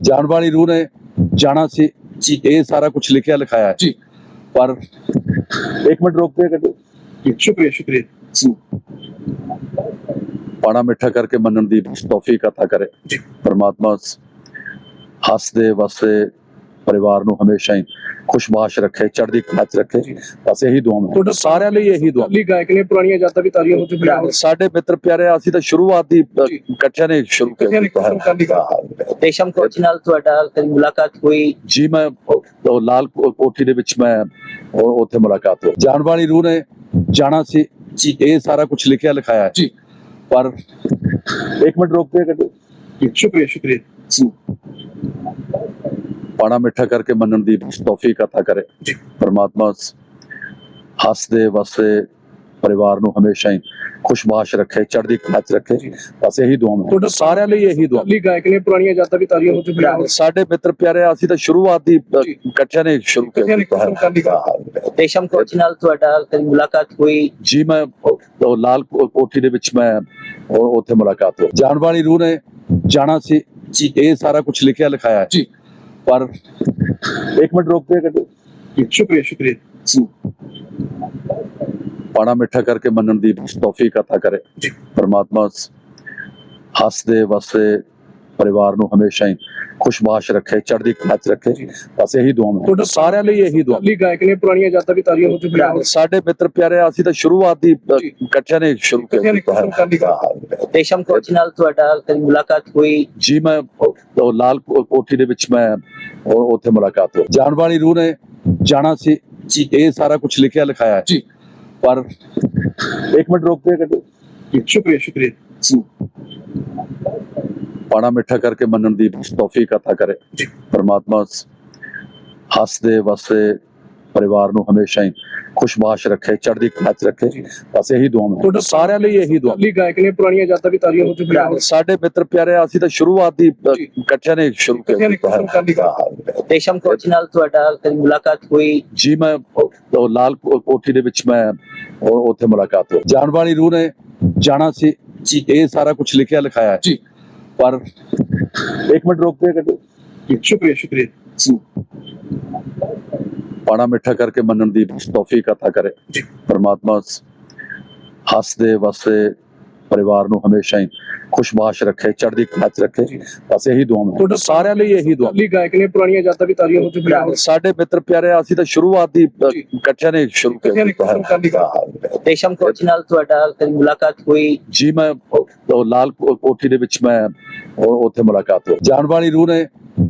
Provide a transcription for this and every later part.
ਜਾਣ ਵਾਲੀ ਰੂਹ ਨੇ ਜਾਣਾ ਸੀ ਜੀ ਇਹ ਸਾਰਾ ਕੁਝ ਲਿਖਿਆ ਲਿਖਾਇਆ ਹੈ ਜੀ ਪਰ ਇੱਕ ਮਿੰਟ ਰੁਕ ਕੇ ਕੱਢੋ ਜੀ ਸ਼ੁਕਰੀਆ ਸ਼ੁਕਰੀਆ ਜੀ ਪਾਣਾ ਮਿੱਠਾ ਕਰਕੇ ਮੰਨਣ ਦੀ ਤੌਫੀਕ عطا ਕਰੇ ਜੀ ਪਰਮਾਤਮਾ ਹੱਸਦੇ ਵਸਦੇ ਪਰਿਵਾਰ ਨੂੰ ਹਮੇਸ਼ਾ ਹੀ ਖੁਸ਼ਬਾਸ਼ ਰੱਖੇ ਚੜ੍ਹਦੀ ਕਲਾ ਚ ਰੱਖੇ। ਬਸ ਇਹੀ ਦੁਆ ਮੈਂ ਤੁਹਾਡਾ ਸਾਰਿਆਂ ਲਈ ਇਹੀ ਦੁਆ। ਅਲੀ ਗਾਇਕ ਨੇ ਪੁਰਾਣੀਆਂ ਯਾਦਾਂ ਵੀ ਤਾਜ਼ੀਆਂ ਹੋ ਚੁੱਕੀਆਂ। ਸਾਡੇ ਮਿੱਤਰ ਪਿਆਰੇ ਅਸੀਂ ਤਾਂ ਸ਼ੁਰੂਆਤ ਦੀ। ਇਕੱਠਿਆਂ ਨੇ ਸ਼ੁਰੂ ਕੀਤਾ ਰੇਸ਼ਮ ਕੋਚ ਨਾਲ ਤੁਹਾਡਾ ਕਦੀ ਮੁਲਾਕਾਤ ਹੋਈ? ਜੀ ਮੈਂ ਉਹ- ਲਾਲ ਕੋਠੀ ਦੇ ਵਿੱਚ ਮੈਂ ਉਹ- ਉੱਥੇ ਮੁਲਾਕਾਤ ਹੋਈ। ਜਾਣ ਵਾਲੀ ਰੂਹ ਨੇ ਜਾਣਾ ਸੀ। ਜੀ। ਇਹ ਸਾਰਾ ਕੁਝ ਲਿਖਿਆ ਲਿਖਾਇਆ ਹੈ। ਜੀ। ਪਰ ਇੱਕ ਮਿੰਟ ਰੁਕ ਕੇ ਕੱਢੋ। ਸ਼ੁਕਰੀਆ ਸ਼ੁਕਰੀਆ। ਜੀ। ਪਾਣਾ ਮਿੱਠਾ ਕਰਕੇ ਮੰਨਣ ਦੀ ਤੌਫੀਕ عطا ਕਰੇ ਜੀ ਪਰਮਾਤਮਾ ਹੱਸਦੇ ਵਸਦੇ ਪਰਿਵਾਰ ਨੂੰ ਹਮੇਸ਼ਾ ਹੀ ਖੁਸ਼ਬਾਸ਼ ਰੱਖੇ ਚੜ੍ਹਦੀ ਕਲਾ ਚ ਰੱਖੇ ਬਸ ਇਹੀ ਦੁਆ ਮੈਂ ਤੁਹਾਡਾ ਸਾਰਿਆਂ ਲਈ ਇਹੀ ਦੁਆ ਅਲੀ ਗਾਇਕ ਨੇ ਪੁਰਾਣੀਆਂ ਯਾਦਾਂ ਵੀ ਤਾਜ਼ੀਆਂ ਹੋ ਚੁੱਕੀਆਂ ਨੇ ਸਾਡੇ ਮਿੱਤਰ ਪਿਆਰੇ ਅਸੀਂ ਤਾਂ ਸ਼ੁਰੂਆਤ ਦੀ ਅ, ਜੀ। ਇਕੱਠਿਆਂ ਨੇ ਸ਼ੁਰੂ ਇਕੱਠਿਆਂ ਨੇ ਕੀਤਾ ਸ਼ੁਰੂ ਕਰ ਲਈ ਹੈ ਰੇਸ਼ਮ ਕੋਚ ਨਾਲ ਤੁਹਾਡਾ ਕਦੀ ਮੁਲਾਕਾਤ ਹੋਈ ਜੀ ਮੈਂ ਉਹ- ਉਹ ਲਾਲ ਕੋ- ਕੋਠੀ ਦੇ ਵਿੱਚ ਮੈਂ ਉਹ- ਉੱਥੇ ਮੁਲਾਕਾਤ ਹੋਈ ਜਾਣ ਵਾਲੀ ਰੂਹ ਨੇ ਜਾਣਾ ਸੀ ਜੀ ਇਹ ਸਾਰਾ ਕੁਝ ਲਿਖਿਆ ਲਿਖਾਇਆ ਹੈ ਜੀ ਪਰ ਇੱਕ ਮਿੰਟ ਰੁਕ ਕੇ ਕੱਢੋ ਜੀ ਸ਼ੁਕਰੀਆ ਸ਼ੁਕਰੀਆ ਜੀ ਪਾਣਾ ਮਿੱਠਾ ਕਰਕੇ ਮੰਨਣ ਦੀ ਤੌਫੀਕ عطا ਕਰੇ ਜੀ ਪਰਮਾਤਮਾ ਹੱਸਦੇ ਵਸਦੇ ਪਰਿਵਾਰ ਨੂੰ ਹਮੇਸ਼ਾ ਹੀ ਖੁਸ਼ਬਾਸ਼ ਰੱਖੇ ਚੜ੍ਹਦੀ ਕਲਾ ਚ ਰੱਖੇ। ਬਸ ਇਹੀ ਦੁਆ ਮੈਂ ਤੁਹਾਡਾ ਸਾਰਿਆਂ ਲਈ ਇਹੀ ਦੁਆ। ਅਲੀ ਗਾਇਕ ਨੇ ਪੁਰਾਣੀਆਂ ਯਾਦਾਂ ਵੀ ਤਾਜ਼ੀਆਂ ਹੋ ਚੁੱਕੀਆਂ ਸਾਡੇ ਮਿੱਤਰ ਪਿਆਰੇ ਅਸੀਂ ਤਾਂ ਸ਼ੁਰੂਆਤ ਦੀ। ਇਕੱਠਿਆਂ ਨੇ ਸ਼ੁਰੂ ਲਈ ਰੇਸ਼ਮ ਕੋਚ ਨਾਲ ਤੁਹਾਡਾ ਕਦੀ ਮੁਲਾਕਾਤ ਹੋਈ? ਜੀ ਮੈਂ ਉਹ- ਲਾਲ ਕੋਠੀ ਦੇ ਵਿੱਚ ਮੈਂ ਉਹ- ਉੱਥੇ ਮੁਲਾਕਾਤ ਹੋਈ। ਜਾਣ ਵਾਲੀ ਰੂਹ ਨੇ ਜਾਣਾ ਸੀ। ਜੀ। ਇਹ ਸਾਰਾ ਕੁਝ ਲਿਖਿਆ ਲਿਖਾਇਆ ਹੈ। ਜੀ। ਪਰ ਇੱਕ ਮਿੰਟ ਰੁਕ ਕੇ ਕੱਢੋ। ਸ਼ੁਕਰੀਆ ਸ਼ੁਕਰੀਆ। ਜੀ। ਪਾਣਾ ਮਿੱਠਾ ਕਰਕੇ ਮੰਨਣ ਦੀ ਤੌਫੀਕ عطا ਕਰੇ ਜੀ ਪਰਮਾਤਮਾ ਹੱਸਦੇ ਵਸਦੇ ਪਰਿਵਾਰ ਨੂੰ ਹਮੇਸ਼ਾ ਹੀ ਖੁਸ਼ਬਾਸ਼ ਰੱਖੇ ਚੜ੍ਹਦੀ ਕਲਾ ਚ ਰੱਖੇ ਬਸ ਇਹੀ ਦੁਆ ਮੈਂ ਤੁਹਾਡਾ ਸਾਰਿਆਂ ਲਈ ਇਹੀ ਦੁਆ ਅਲੀ ਗਾਇਕ ਨੇ ਪੁਰਾਣੀਆਂ ਯਾਦਾਂ ਵੀ ਤਾਜ਼ੀਆਂ ਹੋ ਚੁੱਕੀਆਂ ਨੇ ਸਾਡੇ ਮਿੱਤਰ ਪਿਆਰੇ ਅਸੀਂ ਤਾਂ ਸ਼ੁਰੂਆਤ ਦੀ ਅ, ਜੀ। ਇਕੱਠਿਆਂ ਨੇ ਸ਼ੁਰੂ ਇਕੱਠਿਆਂ ਨੇ ਸ਼ੁਰੂ ਕਰ ਲਈ ਰੇਸ਼ਮ ਕੋਚ ਨਾਲ ਤੁਹਾਡਾ ਕਦੀ ਮੁਲਾਕਾਤ ਹੋਈ ਜੀ ਮੈਂ ਉਹ- ਉਹ ਲਾਲ ਕੋ- ਕੋਠੀ ਦੇ ਵਿੱਚ ਮੈਂ ਉਹ- ਉੱਥੇ ਮੁਲਾਕਾਤ ਹੋਈ ਜਾਣ ਵਾਲੀ ਰੂਹ ਨੇ ਜਾਣਾ ਸੀ ਜੀ ਇਹ ਸਾਰਾ ਕੁਝ ਲਿਖਿਆ ਲਿਖਾਇਆ ਹੈ पर एक मिनट रोकते हैं कटो शुक्रिया शुक्रिया पाना मिठा करके मनन दी तौफीक अता करे परमात्मा ਹੱਸਦੇ ਵਸਦੇ ਪਰਿਵਾਰ ਨੂੰ ਹਮੇਸ਼ਾ ਹੀ ਖੁਸ਼ਬਾਸ਼ ਰੱਖੇ ਚੜ੍ਹਦੀ ਕਲਾ ਰੱਖੇ। ਬਸ ਇਹੀ ਦੁਆ ਮੈਂ। ਸਾਰਿਆਂ ਲਈ ਇਹੀ ਦੁਆ। ਲਈ ਗਾਇਕ ਨੇ ਪੁਰਾਣੀਆਂ ਯਾਦਾਂ ਵੀ ਤਾਰੀਆਂ ਉੱਤੇ ਬਣਾਉਣ ਸਾਡੇ ਮਿੱਤਰ ਪਿਆਰੇ ਅਸੀਂ ਤਾਂ ਸ਼ੁਰੂਆਤ ਦੀ ਇਕੱਠਿਆਂ ਨੇ ਸ਼ੁਰੂ ਕੀਤਾ ਹੈ। ਕੋਚ ਨਾਲ ਤੁਹਾਡਾ ਕਦੀ ਮੁਲਾਕਾਤ ਹੋਈ? ਜੀ ਮੈਂ ਉਹ- ਉਹ ਲਾਲ ਕੋ- ਕੋਠੀ ਦੇ ਵਿੱਚ ਮੈਂ ਉਹ- ਉੱਥੇ ਮੁਲਾਕਾਤ ਹੋਈ ਜਾਣ ਵਾਲੀ ਰੂਹ ਨੇ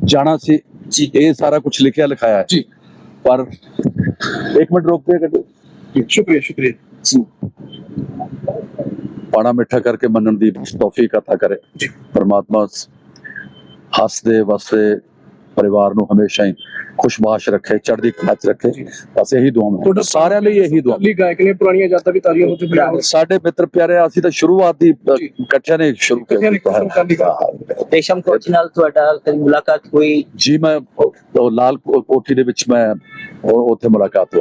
ਜਾਣਾ ਸੀ ਜੀ ਇਹ ਸਾਰਾ ਕੁਝ ਲਿਖਿਆ ਲਿਖਾਇਆ ਹੈ ਜੀ ਪਰ ਇੱਕ ਮਿੰਟ ਰੁਕ ਕੇ ਕੱਢੋ ਜੀ ਸ਼ੁਕਰੀਆ ਸ਼ੁਕਰੀਆ ਜੀ ਪਾਣਾ ਮਿੱਠਾ ਕਰਕੇ ਮੰਨਣ ਦੀ ਤੌਫੀਕ عطا ਕਰੇ ਜੀ ਪਰਮਾਤਮਾ ਹੱਸਦੇ ਵਸਦੇ ਪਰਿਵਾਰ ਨੂੰ ਹਮੇਸ਼ਾ ਹੀ ਖੁਸ਼ਬਾਸ਼ ਰੱਖੇ ਚੜ੍ਹਦੀ ਕਲਾ ਚ ਰੱਖੇ। ਬਸ ਇਹੀ ਦੁਆ ਮੈਂ ਤੁਹਾਡਾ ਸਾਰਿਆਂ ਲਈ ਇਹੀ ਦੁਆ। ਅਲੀ ਗਾਇਕ ਨੇ ਪੁਰਾਣੀਆਂ ਯਾਦਾਂ ਵੀ ਤਾਜ਼ੀਆਂ ਹੋ ਚੁੱਕੀਆਂ। ਸਾਡੇ ਮਿੱਤਰ ਪਿਆਰੇ ਅਸੀਂ ਤਾਂ ਸ਼ੁਰੂਆਤ ਦੀ। ਇਕੱਠਿਆਂ ਨੇ ਸ਼ੁਰੂ ਲਈ ਰੇਸ਼ਮ ਕੋਚ ਨਾਲ ਤੁਹਾਡਾ ਕਦੀ ਮੁਲਾਕਾਤ ਹੋਈ? ਜੀ ਮੈਂ ਲਾਲ ਕੋਠੀ ਦੇ ਵਿੱਚ ਮੈਂ ਉੱਥੇ ਮੁਲਾਕਾਤ ਹੋਈ।